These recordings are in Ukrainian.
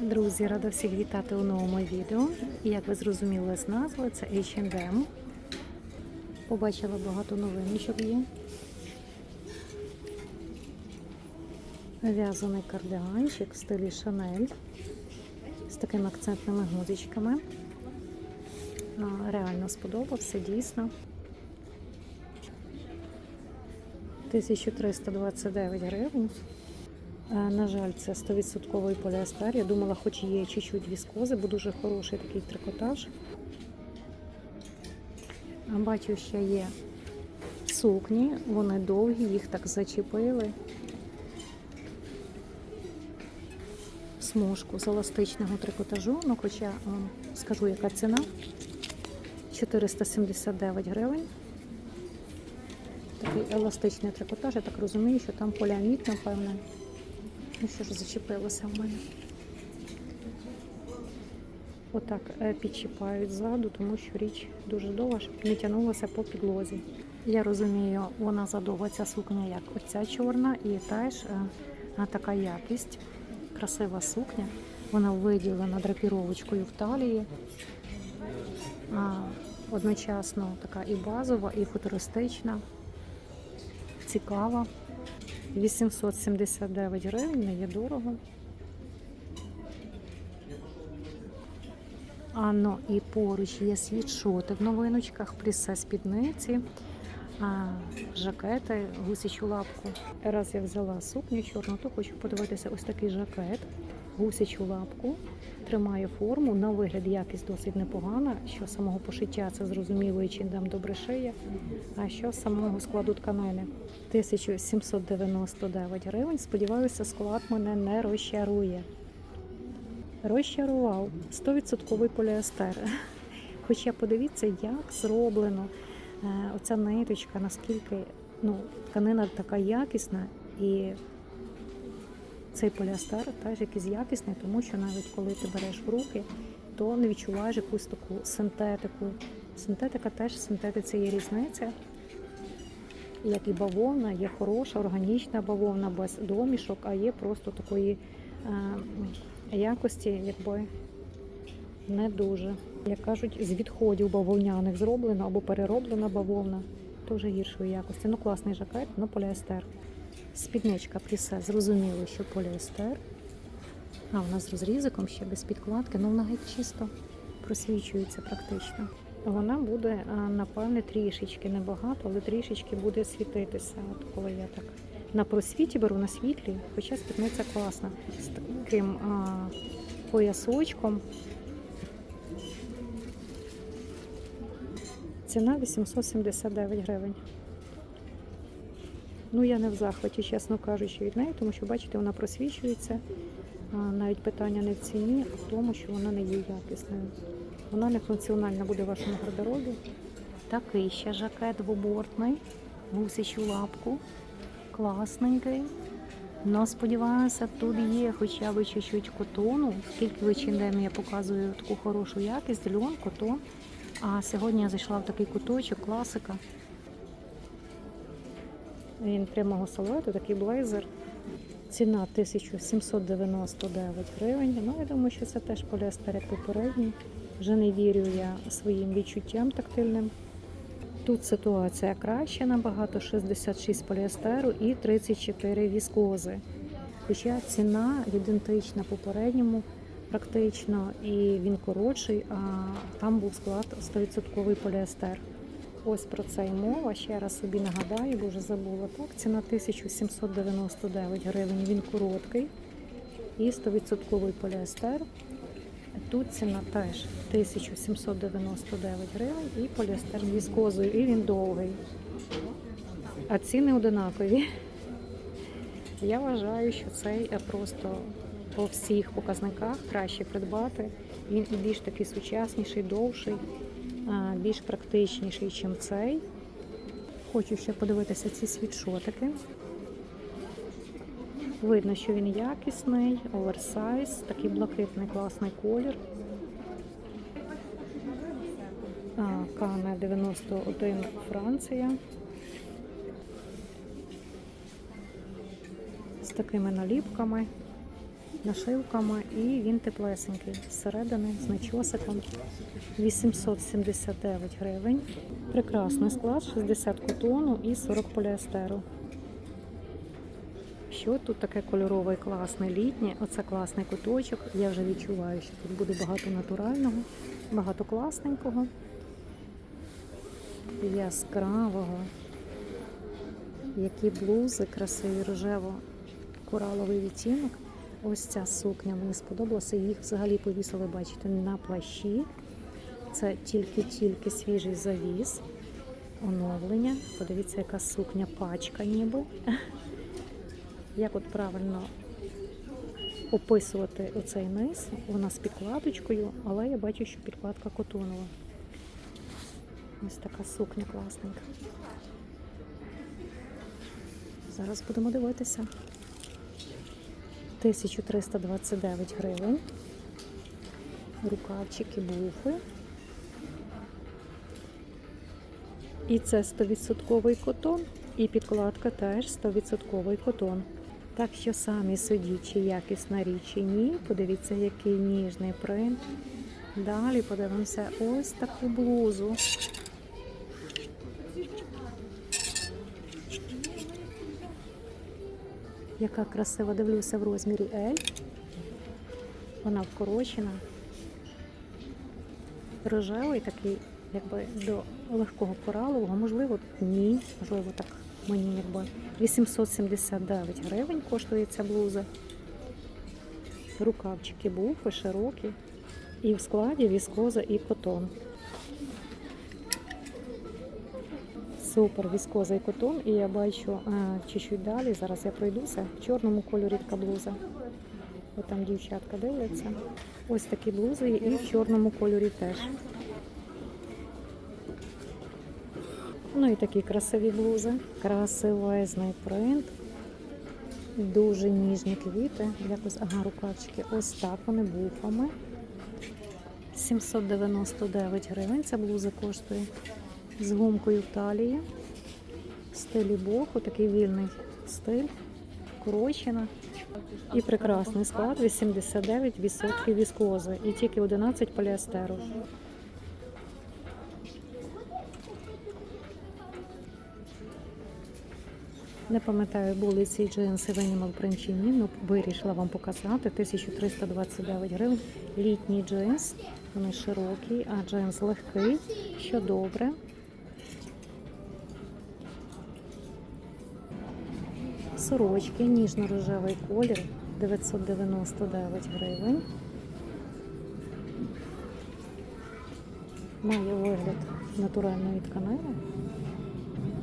Друзі, рада всіх вітати у новому відео. І як ви зрозуміли з назви, це H&M. Побачила багато новиночок є. В'язаний кардиганчик в стилі Шанель з такими акцентними гузичками. Реально сподобався, дійсно. 1329 гривень. Е, На жаль, це 100% поліестер. Я думала, хоч є чуть-чуть віскози, бо дуже хороший такий трикотаж. Бачу, ще є сукні, вони довгі, їх так зачепили. Смужку з еластичного трикотажу, ну хоча вам скажу, яка ціна. 479 гривень. Такий еластичний трикотаж, я так розумію, що там поліамід, напевне. Ну ж зачепилося в мене? Отак е, підчіпають ззаду, тому що річ дуже довга, щоб не тягнулася по підлозі. Я розумію, вона задовга ця сукня, як оця чорна, і теж е, така якість, красива сукня. Вона виділена драпіровочкою в талії. Одночасно така і базова, і футуристична, цікава. 879 гривень, не є дорого. А, ну і поруч є світшоти в новиночках, плісе спідниці, а, жакети, гусячу лапку. Раз я взяла сукню чорну, то хочу подивитися ось такий жакет, гусячу лапку. Тримає форму, на вигляд якість досить непогана. Що самого пошиття це зрозуміло і чим дам добре шиє, а що з самого складу тканини. 1799 гривень. Сподіваюся, склад мене не розчарує. Розчарував 100% поліестер. Хоча подивіться, як зроблено е, оця ниточка, наскільки ну, тканина така якісна і цей поліестер теж якийсь якісний, тому що навіть коли ти береш в руки, то не відчуваєш якусь таку синтетику. Синтетика теж в синтетиці є різниця. Як і бавовна, є хороша, органічна бавовна без домішок, а є просто такої е, якості, якби не дуже. Як кажуть, з відходів бавовняних зроблена або перероблена бавовна, то гіршої якості. Ну, класний жакет, ну поліестер. Спідничка плісе, зрозуміло, що поліестер. А, нас з розрізиком ще без підкладки, ну вона геть чисто просвічується практично. Вона буде, а, напевне, трішечки небагато, але трішечки буде світитися. От коли я так на просвіті беру на світлі, хоча спідниця класна. З таким а, поясочком. Ціна 879 гривень. Ну, я не в захваті, чесно кажучи, від неї, тому що, бачите, вона просвічується. Навіть питання не в ціні, а в тому, що вона не є якісною. Вона не функціональна буде в вашому гардеробі. Такий ще жакет двобортний, гусячу лапку, класненький. Ну, сподіваюся, тут є хоча б чуть-чуть котону, скільки в H&M я показую таку хорошу якість, льон, котон. А сьогодні я зайшла в такий куточок, класика. Він прямого салату, такий блейзер. Ціна 1799 гривень. Ну, я думаю, що це теж поліестер, як попередній. Вже не вірю я своїм відчуттям тактильним. Тут ситуація краща набагато 66 поліестеру і 34 віскози. Хоча ціна ідентична попередньому, практично, і він коротший, а там був склад 100% поліестер. Ось про це й мова. Ще раз собі нагадаю, бо вже забула. Так, ціна 1799 гривень, він короткий і 100% поліестер. Тут ціна теж 1799 гривень і поліестер віскозою, і він довгий. А ціни одинакові. Я вважаю, що цей просто по всіх показниках краще придбати. Він більш такий сучасніший, довший, більш практичніший, ніж цей. Хочу ще подивитися ці світшотики. Видно, що він якісний, оверсайз, такий блакитний класний колір. А, Кане 91 Франція. З такими наліпками. Нашивками, і він теплесенький. Зсередини з начосиком 879 гривень. Прекрасний склад, 60 котону і 40 поліестеру. Що тут таке кольорове і класне літнє? Оце класний куточок. Я вже відчуваю, що тут буде багато натурального, багато класненького, яскравого. Які блузи, красиві рожево-кораловий відтінок. Ось ця сукня мені сподобалася. Їх взагалі повісили, бачите, на плащі. Це тільки-тільки свіжий завіс, оновлення. Подивіться, яка сукня пачка ніби. Як от правильно описувати оцей низ? Вона з підкладочкою, але я бачу, що підкладка котонова. Ось така сукня класненька. Зараз будемо дивитися. 1329 гривень. Рукавчики, буфи. І це 100% котон, і підкладка теж 100% котон. Так що самі судіть, чи якісна річ чи ні. Подивіться, який ніжний принт. Далі подивимося ось таку блузу. Яка красива, дивлюся в розмірі L. Вона вкорочена. Рожевий такий, якби до легкого коралового, можливо, ні, можливо, так мені якби 879 гривень коштує ця блуза. Рукавчики буфи широкі. І в складі віскоза і котон. Супер віскоза і котон. І я бачу а, чуть-чуть далі. Зараз я пройдуся. В чорному кольорі така блуза. От там дівчатка дивляться. Ось такі блузи і в чорному кольорі теж. Ну і такі красиві блузи. Красивезний принт. Дуже ніжні квіти. Якось ага, рукавчики. Ось так вони буфами. 799 гривень. Ця блуза коштує з гумкою в талії. В стилі боху, такий вільний стиль, корочена. І прекрасний склад 89% віскози і тільки 11 поліестеру. Не пам'ятаю, були ці джинси в Animal Print чи ні, ну вирішила вам показати. 1329 гривень. Літній джинс, вони широкі, а джинс легкий, що добре. Сорочки, ніжно-рожевий колір, 999 гривень. Має вигляд натуральної тканини.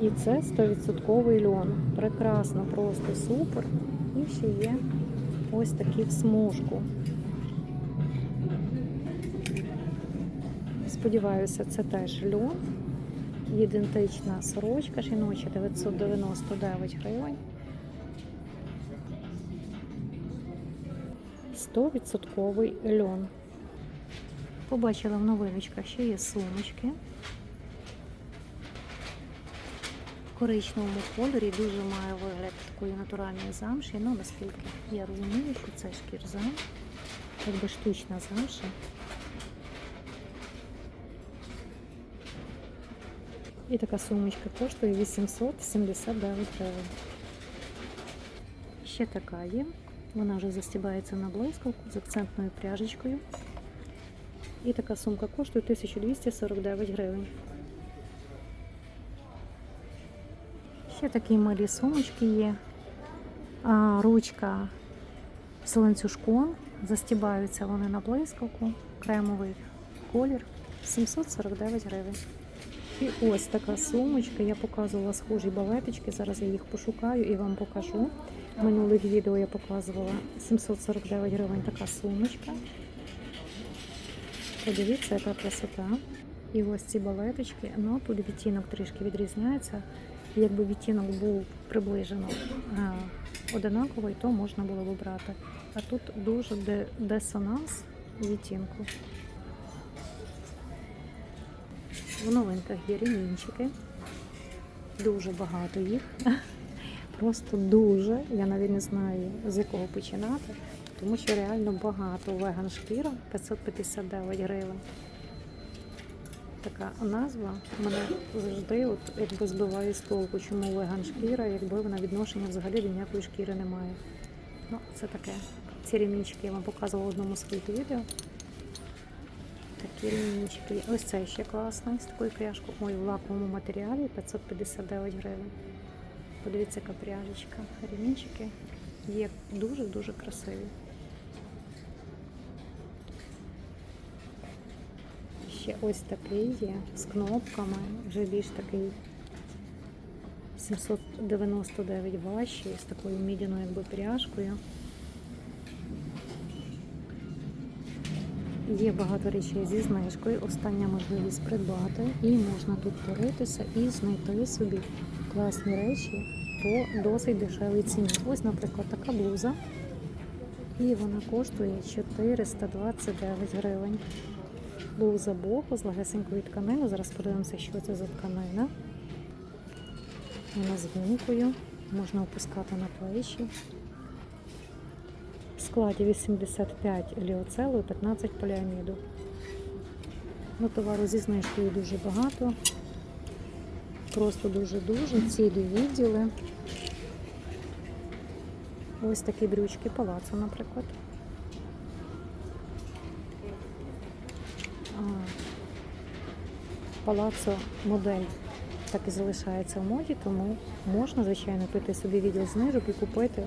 І це 100% льон. Прекрасно, просто супер. І ще є ось такі в смужку. Сподіваюся, це теж льон. Ідентична сорочка жіноча 999 гривень. 100% льон. Побачила в новиночках, що є сумочки. В коричневому кольорі дуже має вигляд такої натуральної замші. Ну, наскільки я розумію, що це шкірза, якби штучна замша. І така сумочка коштує 879 гривень. Ще така є. Вона вже застібається на блискавку з акцентною пряжечкою. І така сумка коштує 1249 гривень. Ще такі малі сумочки є. А, ручка з ланцюжком. Застібаються вони на блискавку. Кремовий колір 749 гривень. І ось така сумочка. Я показувала схожі балеточки. Зараз я їх пошукаю і вам покажу. В минулих відео я показувала 749 гривень така сумочка. Подивіться, яка красота. І ось ці балеточки. Ну тут відтінок трішки відрізняється. Якби відтінок був приближено а, одинаковий, то можна було б брати. А тут дуже дисонанс відтінку. В новинках є ремінчики. Дуже багато їх. Просто дуже. Я навіть не знаю, з якого починати, тому що реально багато веган шкіра 559 гривень. Така назва мене завжди от, якби збиває з толку, чому веган шкіра, якби вона відношення взагалі до ніякої шкіри не має. Ну, це таке. Ці ремінчики я вам показувала в одному з своїх відео. Такі. Ось цей ще класний з такою пряжкою. Ой, в лаковому матеріалі 559 гривень. Подивіться, яка пряжечка. Ремінчики є дуже-дуже красиві. Ще ось такий є з кнопками, вже більш такий 799 важчий, з такою мідяною якби пряжкою. Є багато речей зі знижкою, остання можливість придбати, і можна тут поритися і знайти собі класні речі по досить дешевій ціні. Ось, наприклад, така блуза. І вона коштує 429 гривень. Блуза боху з легесенькою тканиною. Зараз подивимося, що це за тканина. Вона з гумкою, можна опускати на плечі. Складі 85 ліоцелу і 15 поліаміду. Ну, товару зі знижкою дуже багато. Просто дуже-дуже цілі відділи. Ось такі брючки палацу, наприклад. Палацо модель так і залишається в моді, тому можна, звичайно, піти собі відділ знижок і купити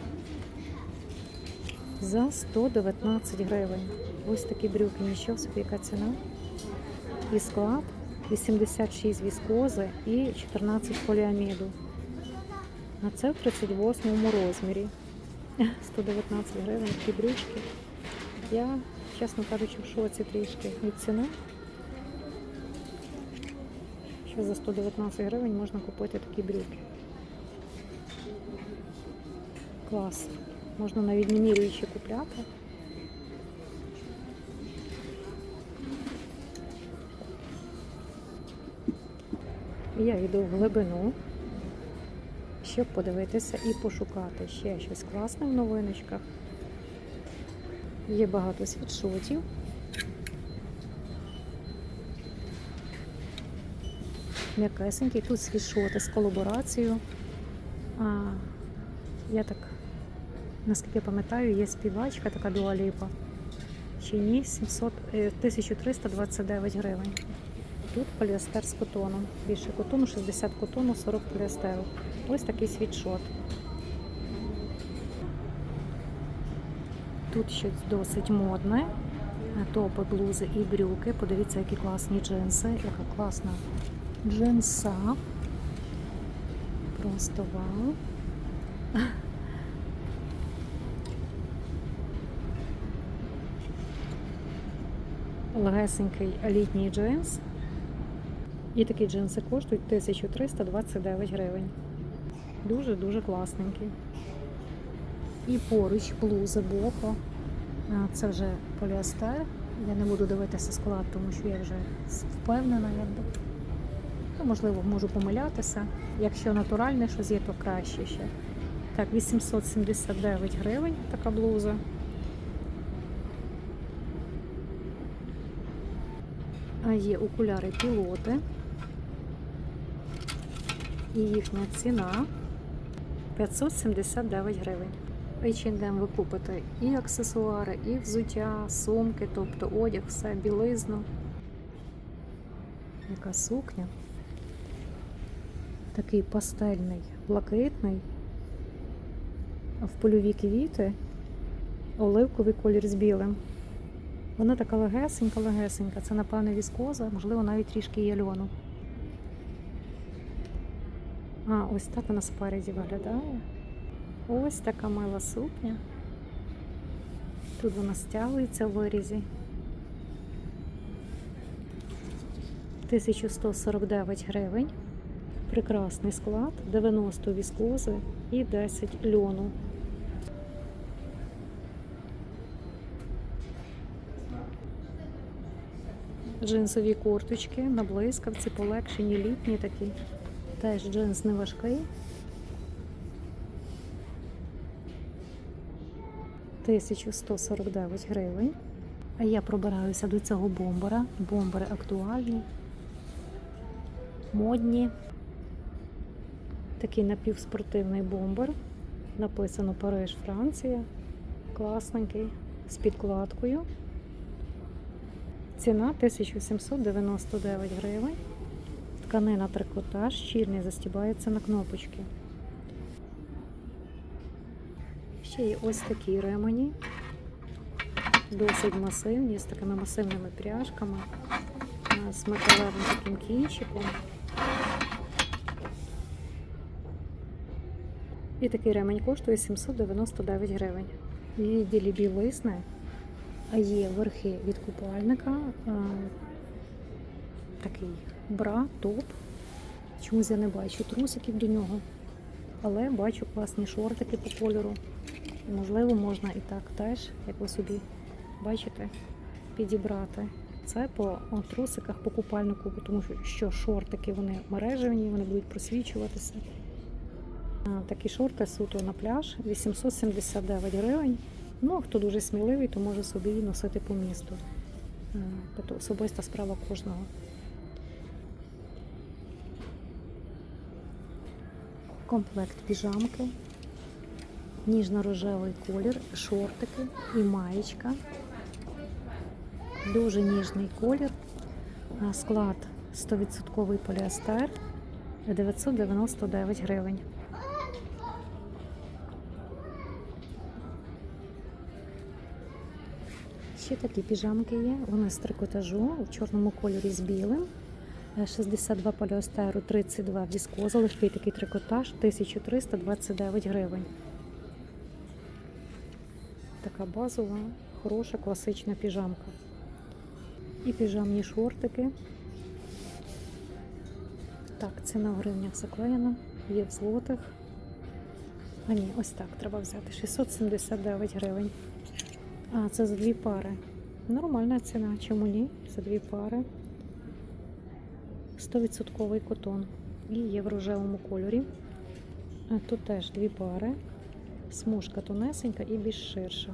за 119 гривень. Ось такі брюки, нічого собі, яка ціна. І склад 86 віскози і 14 поліаміду. А це в 38 розмірі. 119 гривень такі брючки. Я, чесно кажучи, в шоці трішки від ціни. Що за 119 гривень можна купити такі брюки. Клас. Можна навіть міряючи купляти. Я йду в глибину, щоб подивитися і пошукати ще щось класне в новиночках. Є багато світшотів. М'якесенький. Тут світшоти з колаборацією. А, я так, наскільки я пам'ятаю, є співачка така дуаліпа. Чи ні, 700, е, 1329 гривень. Тут поліестер з котоном. Більше котону, 60 котону, 40 поліестеру. Ось такий світшот. Тут щось досить модне. Топи, блузи і брюки. Подивіться, які класні джинси, яка класна джинса. Просто вау. Легесенький літній джинс. І такі джинси коштують 1329 гривень. Дуже-дуже класненькі. І поруч блузи боко. Це вже поліестер. Я не буду дивитися склад, тому що я вже впевнена, якби. Ну, можливо, можу помилятися. Якщо натуральне щось є, то краще ще. Так, 879 гривень така блуза. Є окуляри пілоти. І їхня ціна 579 гривень. H&M ви купите і аксесуари, і взуття, сумки, тобто одяг, все, білизну. Яка сукня. Такий пастельний, блакитний, в польові квіти, оливковий колір з білим. Вона така легесенька, легесенька. Це, напевне, віскоза, можливо, навіть трішки є льону. А, ось так вона спереді виглядає. Ось така мила сукня. Тут вона стягується в вирізі. 1149 гривень. Прекрасний склад, 90 віскози і 10 льону. Джинсові курточки на блискавці, полегшені, літні такі. Теж джинс не важкий. 1149 гривень. А я пробираюся до цього бомбера. Бомбери актуальні, модні. Такий напівспортивний бомбер. Написано Париж, Франція. Класненький, з підкладкою. Ціна 1799 гривень. Тканина трикотаж, щільний застібається на кнопочки. Ще є ось такі ремені. Досить масивні, з такими масивними пряжками, з металевим таким кінчиком. І такий ремень коштує 799 гривень. В відділі білизни є верхи від купальника, такий бра, топ. Чомусь я не бачу трусиків до нього, але бачу класні шортики по кольору. Можливо, можна і так теж, як ви собі бачите, підібрати. Це по трусиках, по купальнику, тому що шортики вони мережевні, вони будуть просвічуватися. Такі шорти суто на пляж 879 гривень. Ну, а хто дуже сміливий, то може собі і носити по місту. Е, Тобто особиста справа кожного. Комплект піжамки, ніжно-рожевий колір, шортики і маєчка. Дуже ніжний колір. Склад 100% поліестер 999 гривень. Ще такі піжамки є. Вони з трикотажу у чорному кольорі з білим. Е, 62 поліестеру, 32 віскоза, легкий такий трикотаж, 1329 гривень. Така базова, хороша, класична піжамка. І піжамні шортики. Так, ціна в гривнях заклеєна, є в злотих. А ні, ось так треба взяти. 679 гривень. А, це за дві пари. Нормальна ціна, чому ні? За дві пари. 100% котон. І є в рожевому кольорі. А тут теж дві пари. Смужка тонесенька і більш ширша.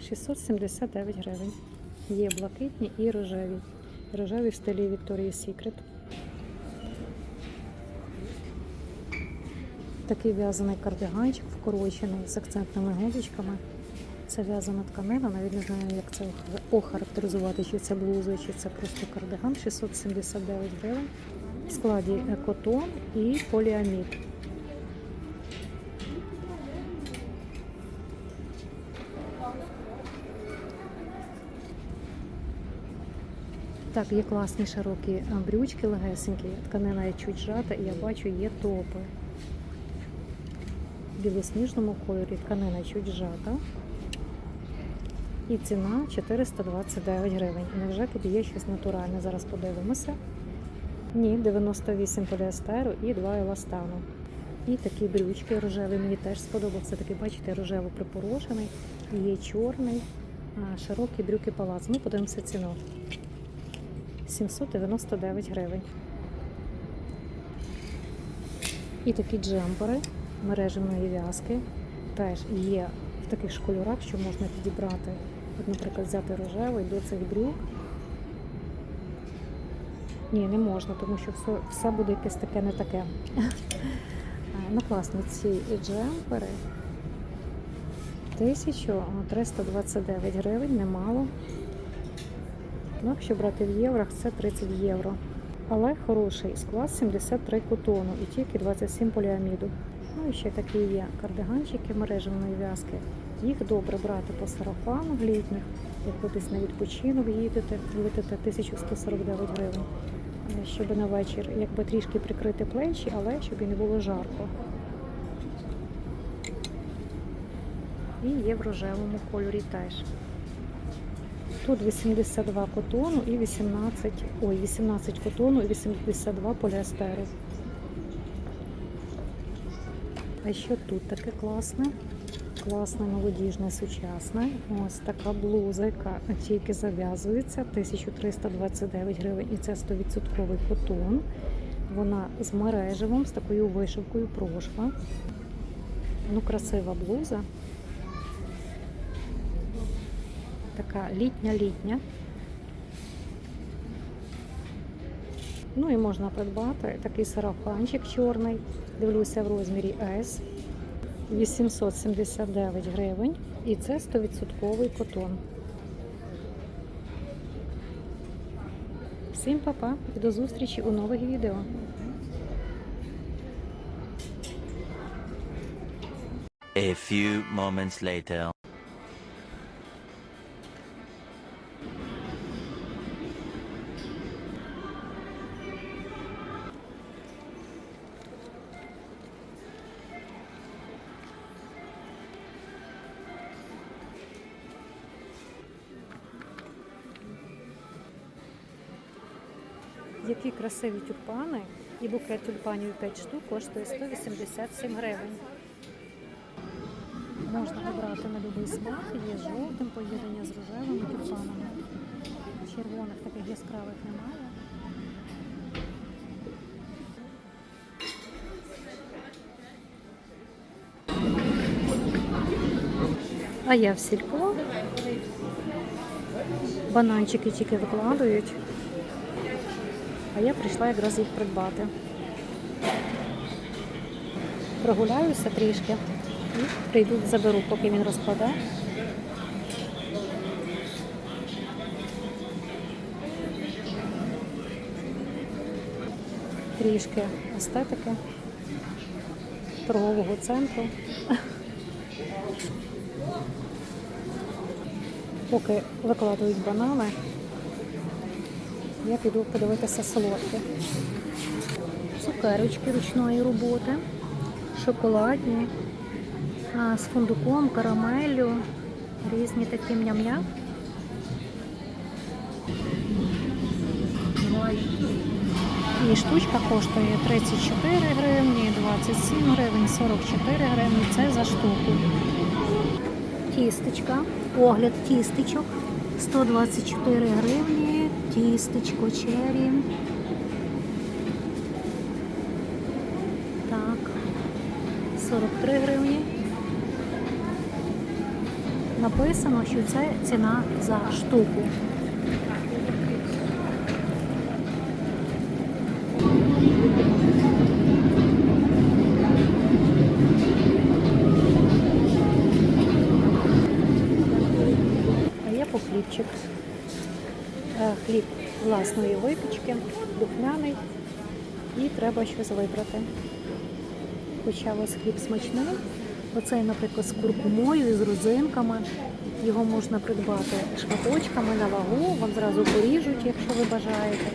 679 гривень. Є блакитні і рожеві. Рожеві в стилі Victoria's Secret. Такий в'язаний кардиганчик вкорочений з акцентними гудочками. Це в'язана тканина, навіть не знаю, як це охарактеризувати, чи це блуза, чи це просто кардиган. 679 гривень. В складі е, котон і поліамід. Так, є класні широкі брючки легесенькі, тканина є чуть жата, і я бачу, є топи. В білосніжному кольорі тканина чуть жата. І ціна 429 гривень. Невже тут є щось натуральне? Зараз подивимося. Ні, 98 поліестеру і 2 еластану. І такі брючки рожеві мені теж сподобався. Такий, бачите, рожево припорошений. Є чорний, широкі брюки палац. Ну, подивимося ціну. 799 гривень. І такі джемпери мережевної в'язки теж є в таких ж кольорах, що можна підібрати. От, наприклад, взяти рожевий до цих брюк. Ні, не можна, тому що все, все буде якесь таке не таке. Ну, класні ці джемпери. 1329 гривень, немало. Ну, якщо брати в євро, це 30 євро. Але хороший склад 73 котону і тільки 27 поліаміду. Ну і ще такі є кардиганчики мережевної в'язки. Їх добре брати по сарафану в літніх, як ви десь на відпочинок їдете, летите 1149 гривень. Е, Щоб на вечір якби трішки прикрити плечі, але щоб і не було жарко. І є в рожевому кольорі теж. Тут 82 котону і 18, ой, 18 котону і 82 поліестеру. А що тут таке класне? Класне, молодіжне, сучасне. Ось така блуза, яка тільки зав'язується, 1329 гривень, і це 100% котон. Вона з мережевим, з такою вишивкою прошва. Ну, красива блуза. Така літня-літня. Ну і можна придбати такий сарафанчик чорний. Дивлюся в розмірі S. 879 гривень. І це 100% котон. Всім па-па і до зустрічі у нових відео. A few moments later. Красиві тюльпани. І букет тюльпанів 5 штук коштує 187 гривень. Можна обрати на будь-який смак. Є жовтим поєднання з рожевими тюльпанами. Червоних таких яскравих немає. А я в сільпо. Бананчики тільки викладають. А я прийшла якраз їх придбати. Прогуляюся трішки і прийду, заберу, поки він розкладе. Трішки естетики торгового центру. Поки викладають банани, я піду подивитися солодке. Цукерочки ручної роботи, шоколадні, з фундуком, карамеллю, різні такі ням-ням. І штучка коштує 34 гривні, 27 гривень, 44 гривні. Це за штуку. Тістечка, огляд тістечок 124 гривні, тістечко чері. Так, 43 гривні. Написано, що це ціна за штуку. А я по хлібчик. Е, Хліб власної випічки, духмяний. І треба щось вибрати. Хоча ось хліб смачний. Оцей, наприклад, з куркумою і з розинками. Його можна придбати шматочками на вагу, вам зразу поріжуть, якщо ви бажаєте.